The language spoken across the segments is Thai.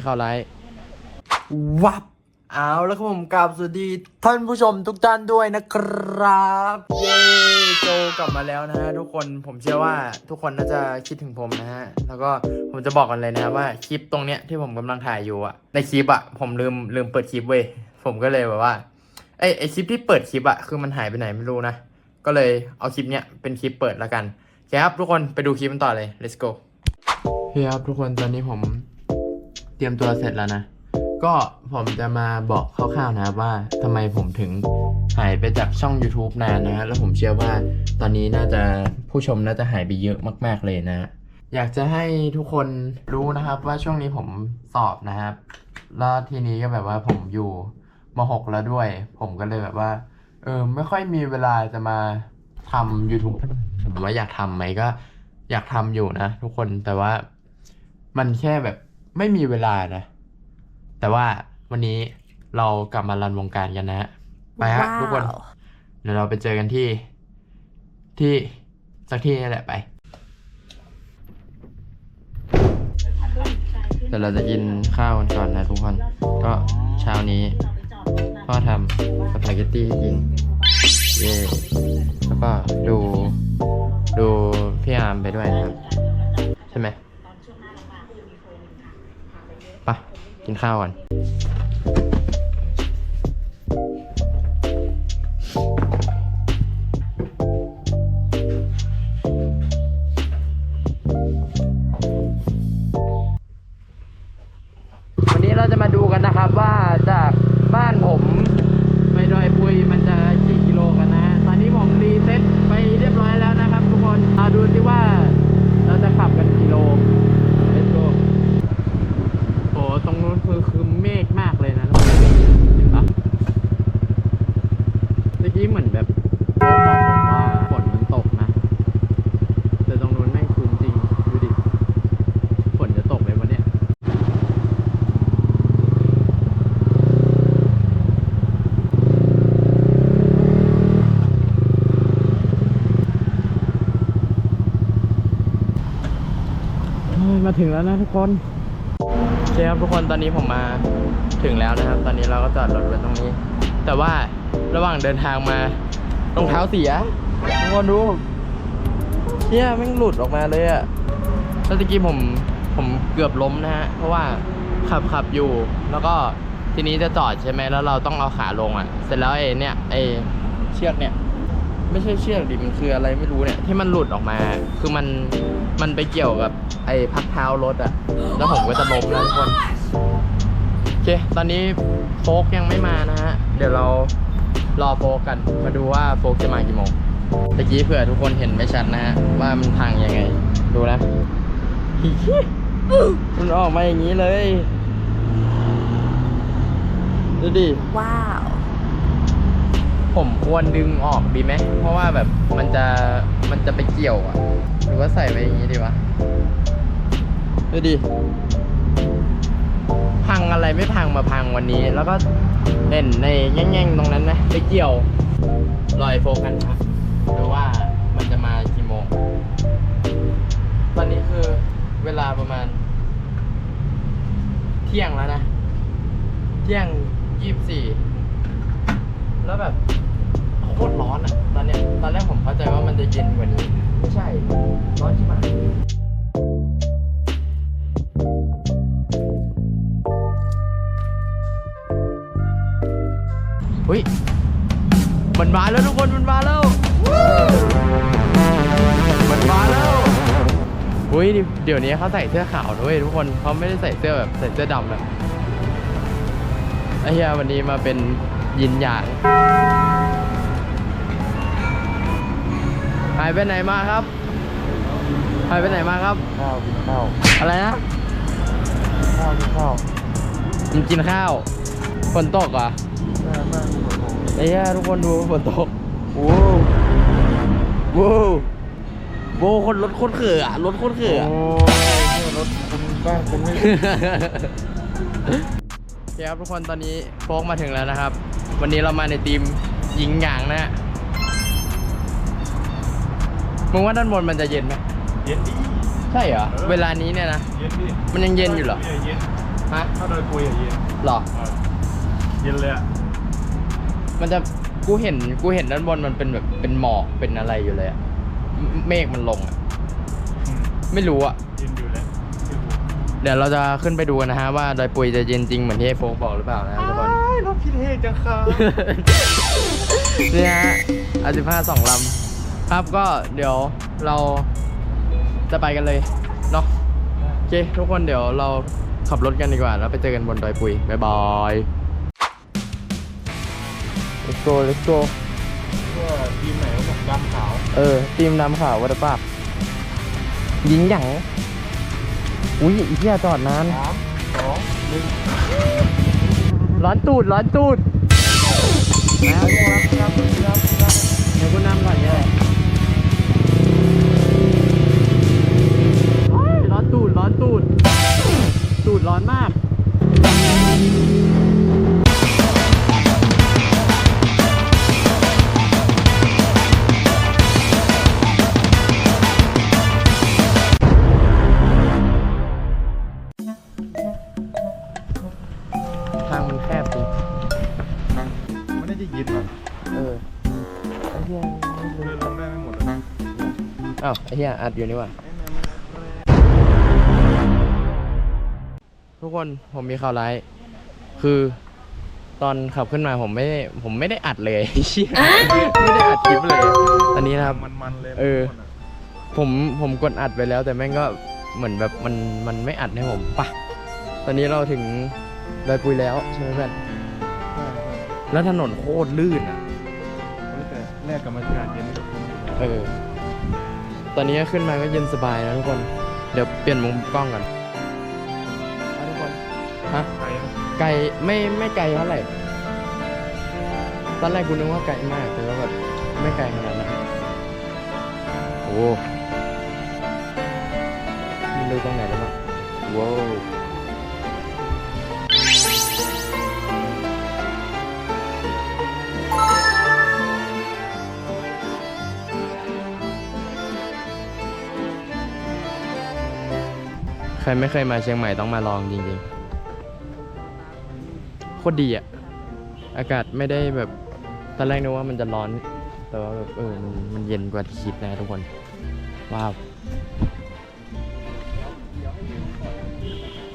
กคนผมมีข่าวร้ายวับเอาแล้วครับผมกราบสวัสดีท่านผู้ชมทุกท่านด้วยนะครับ เย้โจกลับมาแล้วนะฮะทุกคนผมเชื่อว่าทุกคนน่าจะคิดถึงผมนะฮะแล้วก็ผมจะบอกกันเลยนะครับว่าคลิปตรงเนี้ยที่ผมกำลังถ่ายอยู่อะในคลิปอะผมลืมลืมเปิดคลิปเว้ยผมก็เลยแบบว่าไอไอคลิปที่เปิดคลิปอะคือมันหายไปไหนไม่รู้นะก็เลยเอาคลิปเนี้ยเป็นคลิปเปิดแล้วกันโอเคครับทุกคนไปดูคลิปกันต่อเลย let's go โอเคครับทุกคนตอนนี้ผม เตรียมตัวเสร็จแล้วนะ ก็ผมจะมาบอกคร่าวๆนะครับว่าทำไมผมถึงหายไปจากช่อง YouTube นานนะแล้วผมเชื่อว่าตอนนี้น่าจะผู้ชมน่าจะหายไปเยอะมากๆเลยนะ อยากจะให้ทุกคนรู้นะครับว่าช่วงนี้ผมสอบนะครับ แล้วทีนี้ก็แบบว่าผมอยู่ม .6 แล้วด้วย ผมก็เลยแบบว่า เออไม่ค่อยมีเวลาจะมาทำ YouTube ผมว่าอยากทำไหมก็อยากทำอยู่นะทุกคนแต่ว่ามันแค่แบบ ไม่มีเวลานะ แต่ว่าวันนี้เรากลับมารันวงการกันนะฮะไปฮะว้าวทุกคน เดี๋ยวเราไปเจอกันที่ ที่สักที่นี่แหละไป เดี๋ยวเราจะกินข้าวกันก่อนนะทุกคน ก็เช้านี้พ่อทำสปาเกตตี้ให้กิน เย่แล้วก็ดู ดูพี่อาร์มไปด้วยนะครับ ใช่ไหมไป กินข้าวก่อน มาถึงแล้วนะทุกคนโอเคครับทุกคนตอนนี้ผมมาถึงแล้วนะครับ ตอนนี้เราก็จอดรถไว้ตรงนี้ แต่ว่าระหว่างเดินทางมารองเท้าเสียทุกคนดูเนี่ยแม่งหลุดออกมาเลยอะแล้วตะกี้ผมผมเกือบล้มนะฮะ เพราะว่าขับขับอยู่ แล้วก็ทีนี้จะจอดใช่ไหมแล้วเราต้องเอาขาลงอะ่ะ เสร็จแล้วไอ้เนี่ยไอ้เชือกเนี่ย ไม่ใช่เชือกดิมันคืออะไรไม่รู้เนี่ย ที่มันหลุดออกมา คือมันมันไปเกี่ยวกับไอ้พักเท้ารถอะแล้วผมก็จะล้มแล้วทุกคนโอเค ตอนนี้โฟกยังไม่มานะฮะ เดี๋ยวเรารอโฟกกัน มาดูว่าโฟกจะมากี่โมงตะกี้เผื่อทุกคนเห็นไม่ชัดนะฮะ ว่ามันพังยังไง ดูนะมันออกมาอย่างนี้เลย ดูดิ ว้าว ผมควรดึงออกดีไหม เพราะว่าแบบมันจะมันจะไปเกี่ยวอะหรือว่าใส่ไว้อย่างนี้ดีวะดูดิ พังอะไรไม่พังมาพังวันนี้ แล้วก็เห็นในแง่งๆตรงนั้นนะ ไปเกี่ยว รอยโฟกันครับหรือว่ามันจะมากี่โมง ตอนนี้คือเวลาประมาณ เที่ยงแล้วนะ เที่ยงยี่สิบสี่ เข้าใจว่ามันจนวันนี้ไม่ใช่ร้อนใช่ไหมเฮ้ย มันมาแล้วทุกคน มันมาแล้ว มันมาแล้วอุ้ยเดี๋ยวนี้เขาใส่เสื้อขาวด้วยทุกคนเขาไม่ได้ใส่เสื้อแบบใส่เสื้อดำแบบไอ้เหี้ยวันนี้มาเป็นยินหยาง หายไปไหนมาครับ หายไปไหนมาครับ ข้าวกินข้าวอะไรนะ ข้าวกินข้าวมันกินข้าวฝนตกเหรอะแม่แม่หัวโตไอ้เหี้ยทุกคนดูฝนตกโว้วโว้วโว้วคนรถโคตรเขื่อะรถโคตรเขื่โอ้อะยเนี่ยรถคุณบ้านคุณไม่ โอเคครับทุกคนตอนนี้โฟกมาถึงแล้วนะครับ วันนี้เรามาในทีมหญิงหยางนะฮะ มึงว่าด้านบนมันจะเย็นไหมเย็นดีใช่เหรอ เวลานี้เนี่ยนะ เย็นพี่มันยังเย็นอยู่เหรอ เย็นฮะถ้าโดยปุยอะเย็นหรอเออเย็นเลยอะมันจะกูเห็นกูเห็นด้านบนมันเป็นแบบเป็นหมอกเป็นอะไรอยู่เลยอะเมฆมันลงอะอืมไม่รู้อะเย็นอยู่เลยเย็นอยู่เดี๋ยวเราจะขึ้นไปดูกันนะฮะว่าดอยปุยจะเย็นจริงเหมือนที่ไอ้โฟกบอกหรือเปล่านะทุกคนอ้ายรถพี่เท่จังครับเนี่ยฮะอาสิบห้าสองลำ ครับก็เดี๋ยวเราจะไปกันเลยเนาะโอเคทุกคนเดี๋ยวเราขับรถกันดีกว่า แล้วไปเจอกันบนดอยปุยบ๊ายบาย let's go let's go ว่าทีมไหนเขาบอกดำขาวเออทีมนำข่าววัตปาบยิงหยังอุ้ยอีเหี้ยจอดนาน สามสองหนึ่งร้อนตูด ร้อนตูดนะครับครับครับครับเดี๋ยวกูนำก่อนก็ได้ ไอ้เหี้ยอัดอยู่นี่หว่าทุกคนผมมีข่าวร้าย คือตอนขับขึ้นมาผมไม่ได้ผมไม่ได้อัดเลยเชี่ยไม่ได้อัดคลิปเลยตอนนี้นะครับ มันๆเลยเออหมดะผมผมกดอัดไปแล้ว แต่แม่งก็เหมือนแบบมันมันไม่อัดให้ผมปะตอนนี้เราถึงดอยปุยแล้วใช่ไหมเพื่อนใช่ใช่แล้วถนนโคตรลื่นอะเฮ้ยแต่แรกกับมาการเย็นนี่ก็คุ้มอยู่นะเออ ตอนนี้ขึ้นมาก็เย็นสบายนะทุกคน เดี๋ยวเปลี่ยนมุมกล้องก่อนเอาทุกคนฮะไปนะไกลไม่ไม่ไกลเท่าไหร่ตอนแรกกูนึกว่าไกลมากแต่ว่าแบบไม่ไกลขนาดนั้นโอ้มันดูตรงไหนได้บ้างว้าว ครไม่เคยมาเชียงใหม่ต้องมาลองจริงๆ โคตรดีอะอากาศไม่ได้แบบ ตอนแรกนึกว่ามันจะร้อน แต่ว่าแบบเออมันมันเย็นกว่าที่คิดนะทุกคน ว้าว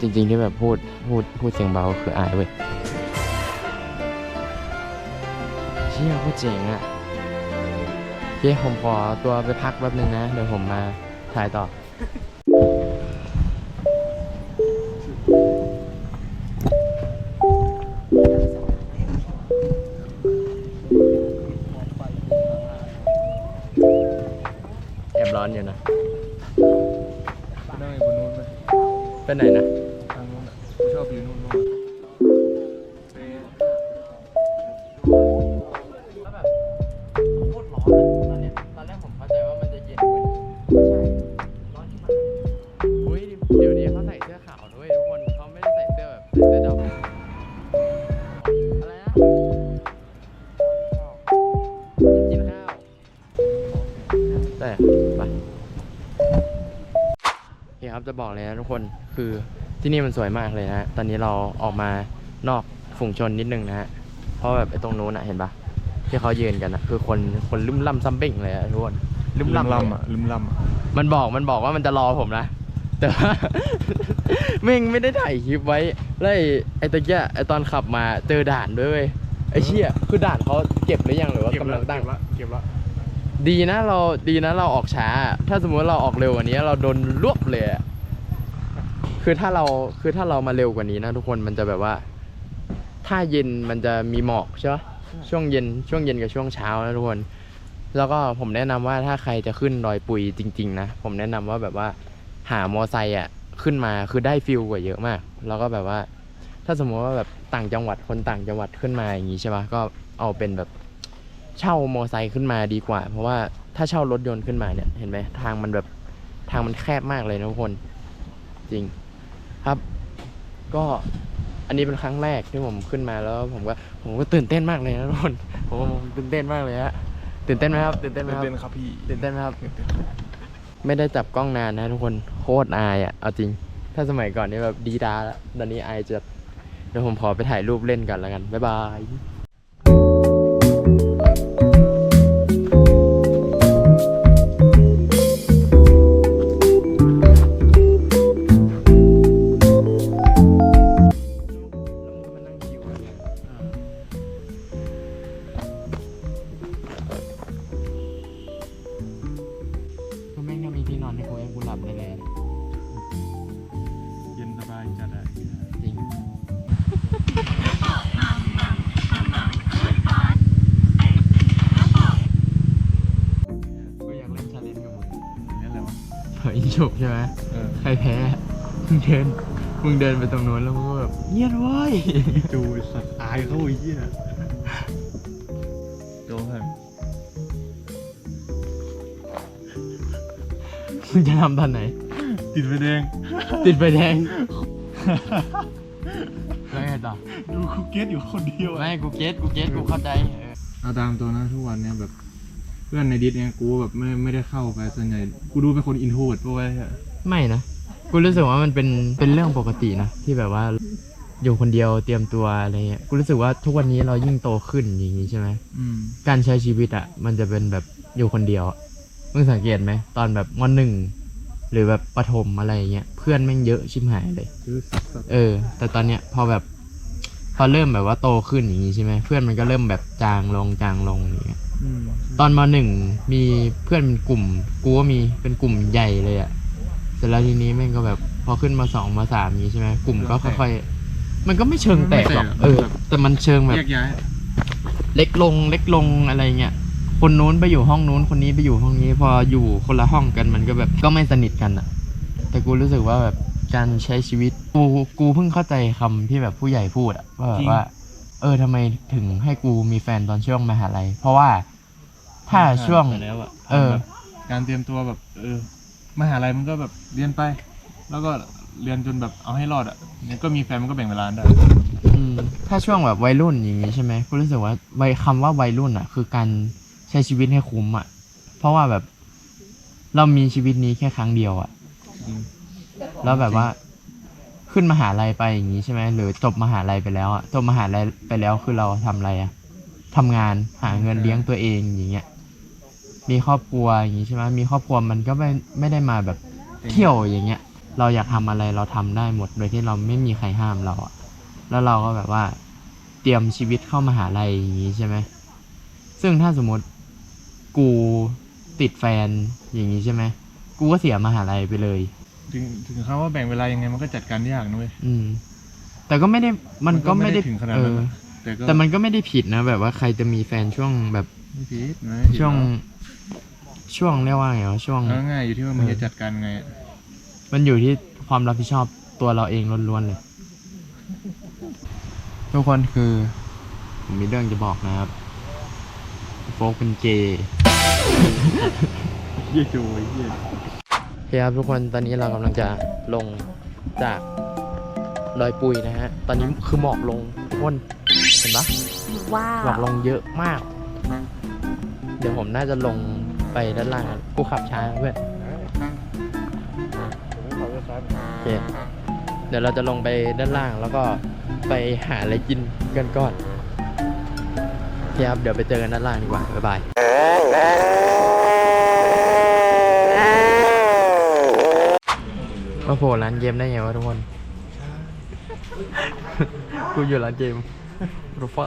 จริง ๆที่แบบพูดพูดพูดเสียงเบาคืออายเว้ยเชี่ยโคตรเจ๋งอะโอเคผมขอตัวไปพักแป๊บนึงนะ เดี๋ยวผมมาถ่ายต่อ จะบอกเลยนะทุกคนคือที่นี่มันสวยมากเลยนะตอนนี้เราออกมานอกฝูงชนนิดนึงนะฮะเพราะแบบไอ้ตรงนู้นอะเห็นปะที่เขายืนกันอะคือคนคนลืมล่ำซัมเบ้งเลยอะทุกคนลืลืมมล่ำลำอะลืมลำอะมันบอกมันบอกว่ามันจะรอผมนะแต่ว่า แม่งไม่ได้ถ่ายคลิปไว้แล้วไอ้ไอ้ตะเกียไอ้ตอนขับมาเจอด่านด้วยเว้ยไอ้เชี่ยคือด่านเขาเก็บหรือยังหรือว่าเก็บกำแล้ลัวงตั้ง เก็บละเก็บละดีนะเราดีนะเราออกช้า ถ้าสมมติเราออกเร็วกว่านี้เราโดนรวบเลยอะ คือถ้าเราคือถ้าเรามาเร็วกว่านี้นะทุกคนมันจะแบบว่า ถ้าเย็นมันจะมีหมอกใช่ปะช่วงเย็นช่วงเย็นกับช่วงเช้านะทุกคน แล้วก็ผมแนะนำว่าถ้าใครจะขึ้นดอยปุยจริง ๆ นะ ผมแนะนำว่าแบบว่าหามอไซค์อะขึ้นมาคือได้ฟิลกว่าเยอะมาก แล้วก็แบบว่า ถ้าสมมติว่าแบบต่างจังหวัดคนต่างจังหวัดขึ้นมาอย่างงี้ใช่ปะก็เอาเป็นแบบเช่ามอไซค์ขึ้นมาดีกว่า เพราะว่าถ้าเช่ารถยนต์ขึ้นมาเนี่ยเห็นไหมทางมันแบบทางมันแคบมากเลยนะทุกคนจริง ครับ ก็อันนี้เป็นครั้งแรกที่ผมขึ้นมาแล้วผมก็ผมก็ตื่นเต้นมากเลยนะทุกคนผมผมตื่นเต้นมากเลยฮะตื่นเต้นไหมครับตื่นเต้นไหมครับเต้นครับพี่ตื่นเต้นไหมครับ ตื่นเต้นไม่ได้จับกล้องนานนะทุกคนโคตรอายอะเอาจริง ถ้าสมัยก่อนนี่แบบดีดาแล้วตอนนี้อายจะเดี๋ยวผมขอไปถ่ายรูปเล่นกันแล้วกัน บ๊ายบาย จบใช่ไหมเออ ใครแพ้มึงเดินมึงเดินไปตรงนู้นแล้วมึงก็แบบเงียบเว้ยจูไอ้สัตว์อายเขาไอ้เหี้ยโจครับมึงจะทำตอนไหน ติดไฟแดง ติดไฟแดงแล้วไงต่อดูคุกเก็ตอยู่คนเดียวอะ ไม่กูเก็ตกูเก็ตกูเข้าใจเออ เอาตามตัวนะทุกวันเนี่ยแบบ เพื่อนในดิสเนี่ยกูแบบไม่ไม่ได้เข้าไปส่วนใหญ่กูดูเป็นคนอินโทรเวิร์ดปะวะเนี่ยไม่นะกูรู้สึกว่ามันเป็นเป็นเรื่องปกตินะที่แบบว่าอยู่คนเดียวเตรียมตัวอะไรเงี้ยกูรู้สึกว่าทุกวันนี้เรายิ่งโตขึ้นอย่างนี้ใช่ไหมอืมการใช้ชีวิตอะมันจะเป็นแบบอยู่คนเดียวอะมึงสังเกตไหมตอนแบบมหนึ่งหรือแบบประถมอะไรเงี้ยเพื่อนแม่งเยอะชิบหายเลยคือสัตว์สัตว์เออ แต่ตอนเนี้ยพอแบบพอเริ่มแบบว่าโตขึ้นอย่างนี้ใช่ไหมเพื่อนมันก็เริ่มแบบจางลงจางลงอย่างเงี้ยอืม ตอนมหนึ่งมีเพื่อนเป็นกลุ่มกูก็มีเป็นกลุ่มใหญ่เลยอะเสร็จแล้วทีนี้แม่งก็แบบพอขึ้นมาสองมาสามอย่างนี้ใช่ไหมกลุ่มก็ค่อยๆมันก็ไม่เชิงแตกหรอกเออ แต่มันเชิงแบบ แยกย้ายเล็กลงเล็กลงอะไรเงี้ยคนนู้นไปอยู่ห้องนู้นคนนี้ไปอยู่ห้องนี้ พออยู่คนละห้องกันมันก็แบบก็ไม่สนิทกันอะแต่กูรู้สึกว่าแบบการใช้ชีวิตกูกูเพิ่งเข้าใจคำที่แบบผู้ใหญ่พูดอะว่าแบบว่า เออทำไมถึงให้กูมีแฟนตอนช่วงมหาลัยเพราะว่า ถ้าช่วงไปแล้วอะเออแบบการเตรียมตัวแบบ เออมหาลัยมันก็แบบเรียนไป แล้วก็เรียนจนแบบเอาให้รอดอะเนี่ยก็มีแฟนมันก็แบ่งเวลาได้อืมถ้าช่วงแบบวัยรุ่นอย่างนี้ใช่ไหมกูรู้สึกว่าวัยคำว่าวัยรุ่นอะ คือการใช้ชีวิตให้คุ้มอะ เพราะว่าแบบ เรามีชีวิตนี้แค่ครั้งเดียวอะ จริง แล้วแบบว่า ขึ้นมหาลัยไปอย่างนี้ใช่ไหมหรือจบมหาลัยไปแล้วอะจบมหาลัยไปแล้วคือเราทำอะไรอะ ทำงานหาเงินเลี้ยงตัวเองอย่างเงี้ยมีครอบครัวอย่างนี้ใช่ไหมมีครอบครัวมันก็ไม่ไม่ได้มาแบบเที่ยวอย่างเงี้ย เราอยากทำอะไรเราทำได้หมด โดยที่เราไม่มีใครห้ามเราอะแล้วเราก็แบบว่า เตรียมชีวิตเข้ามาหาลัยอย่างงี้ใช่ไหมซึ่งถ้าสมมติกูติดแฟนอย่างงี้ใช่ไหมกูก็เสียมหาลัยไปเลย ถึงถึงคำว่าแบ่งเวลายังไงมันก็จัดการยากนะเว้ยอืม แต่ก็ไม่ได้มันก็ไม่ได้ถึงขนาดเอนั้นอนะ แต่ก็แต่มันก็ไม่ได้ผิดนะ แบบว่าใครจะมีแฟนช่วงแบบไม่ผิดนะช่วง ช่วงเรียกว่าไงวะช่วงเอาง่ายอยู่ที่ว่ามึงเออจะจัดการไงอะมันอยู่ที่ความรับผิดชอบตัวเราเองล้วนๆเลย ทุกคนคือ ผมมีเรื่องจะบอกนะครับโฟกเป็นเกย์เยี่ยจูไอ้เยี่ยโอเคครับทุกคนตอนนี้เรากำลังจะลงจากดอยปุยนะฮะ ตอนนี้คือหมอกลงทุกคน เห็นปะว้าหมอกลงเยอะมาก เดี๋ยวผมน่าจะลงไปด้านล่างนะกูขับช้าเพื่อนโอเคเดี๋ยวเราจะลงไปด้านล่างแล้วก็ไปหาอะไรกินกันก่อนโอเคครับเดี๋ยวไปเจอกันด้านล่างดีกว่าบ๊ายบายมาโผล่ร้านเกมได้ไงวะทุกคน กูอยู่ร้านเกม รูฟ้า